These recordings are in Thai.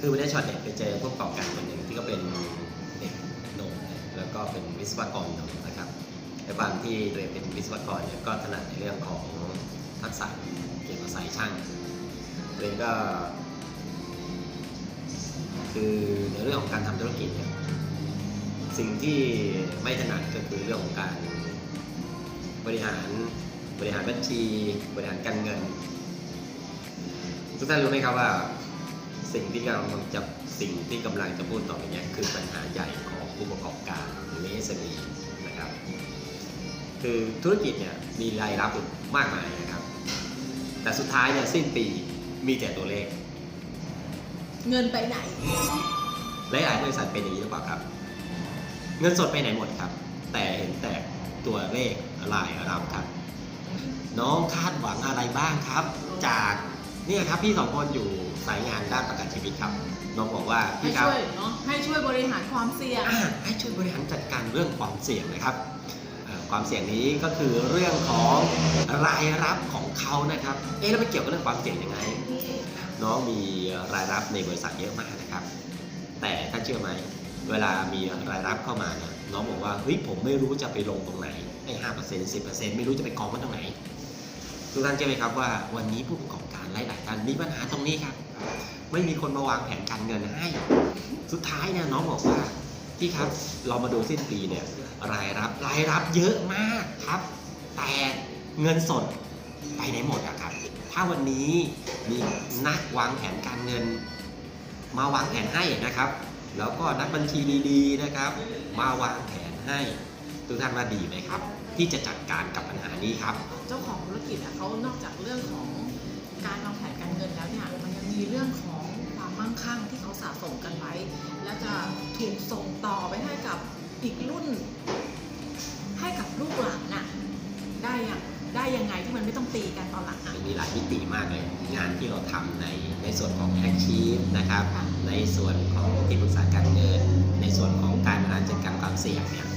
คือวันนี้ช็อตเนี่ยไปเจอผู้ประกอบการคนหนึ่งที่ก็เป็นเด็กหนุ่มแล้วก็เป็นวิศวกรหนุ่มนะครับแต่บางที่ตัวเองเป็นวิศวกรเนี่ยก็ถนัดในเรื่องของทักษะเกี่ยวกับสายช่างตัวเองก็ คือในเรื่องของการทำธุรกิจเนี่ยสิ่งที่ไม่ถนัดก็คือเรื่องของการบริหารบริหารบัญชี บริหารการเงิน ทุกท่านรู้ไหมครับว่า สิ่งที่กำลังจะสิ่งที่กำลังจะพูดต่อไปเนี้คือปัญหาใหญ่ของผู้ประกอบการหรือ SME นะครับ คือธุรกิจเนี่ยมีรายรับอยู่มากมายนะครับ แต่สุดท้ายเนี่ยสิ้นปีมีแต่ตัวเลข เงินไปไหนหลายๆบริษัทเป็นอย่างนี้หรือเปล่าครับ เงินสดไปไหนหมดครับ แต่เห็นแต่ตัวเลขรายรับครับ น้องคาดหวังอะไรบ้างครับ จากเนี่ยครับพี่สองคนอยู่สายงานด้านประกันชีวิตครับน้องบอกว่าให้พี่ครับช่วยเนาะให้ช่วยบริหารความเสี่ยง อ่าให้ช่วยบริหารจัดการเรื่องความเสี่ยงนะครับเอ่อความเสี่ยงนี้ก็คือเรื่องของรายรับของเขานะครับ เอ๊ะแล้วมันเกี่ยวกับเรื่องความเสี่ยงยังไง น้องมีรายรับในบริษัทเยอะมากนะครับ แต่ถ้าเชื่อไหมเวลามีรายรับเข้ามาเนี่ยน้องบอกว่าเฮ้ยผมไม่รู้จะไปลงตรงไหนไอ้ห้าเปอร์เซ็นต์สิบเปอร์เซ็นต์ไม่รู้จะไปกองไว้ตรงไหน ทุกท่านเชื่อไหมครับว่าวันนี้ผู้ประกอบการหลายๆท่านมีปัญหาตรงนี้ครับ ไม่มีคนมาวางแผนการเงินให้ สุดท้ายเนี่ยน้องบอกว่าพี่ครับเรามาดูสิ้นปีเนี่ยรายรับรายรับเยอะมากครับ แต่เงินสดไปไหนหมดอะครับ ถ้าวันนี้มีนักวางแผนการเงิน มาวางแผนให้นะครับ แล้วก็นักบัญชีดีๆนะครับ มาวางแผนให้ ทุกท่านว่าดีไหมครับ ที่จะจัดการกับปัญหานี้ครับ เจ้าของธุรกิจอะเขานอกจากเรื่องของการวางแผนการเงินแล้วเนี่ยมันยังมีเรื่องของความมั่งคั่งที่เขาสะสมกันไว้ และจะถูกส่งต่อไปให้กับอีกรุ่น ให้กับลูกหลานน่ะได้ยังได้ยังไงที่มันไม่ต้องตีกันตอนหลังอะ มีหลายมิติมากเลยงานที่เราทำในในส่วนของ Achieve นะครับ ค่ะ ในส่วนของที่ปรึกษาการเงิน ในส่วนของการบริหารจัดการความเสี่ยงเนี่ย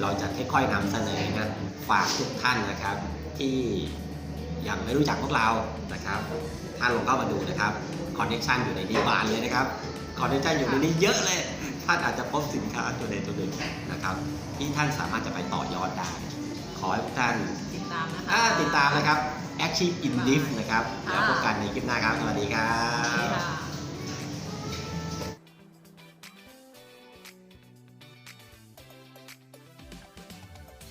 เราจะค่อยๆนำเสนอนะฝากทุกท่านนะครับ ที่ยังไม่รู้จักพวกเรานะครับท่านลองเข้ามาดูนะครับคอนเน t ชันอยู่ในนี้บานเลยนะครับคอนเน t ชันอยู่ในนี้เยอะเลยท่านอาจจะพบสินค้าตัวใดตัวหนึ่งนะครับ ที่ท่านสามารถจะไปต่อยอดได้ ขอให้ทุกท่านติดตามนะคะอ่าติดตามนะครับ Action in Lift นะครับแล้วพบกันในคลิปหน้าครับสวัสดีครัสวัสดีบค่ะ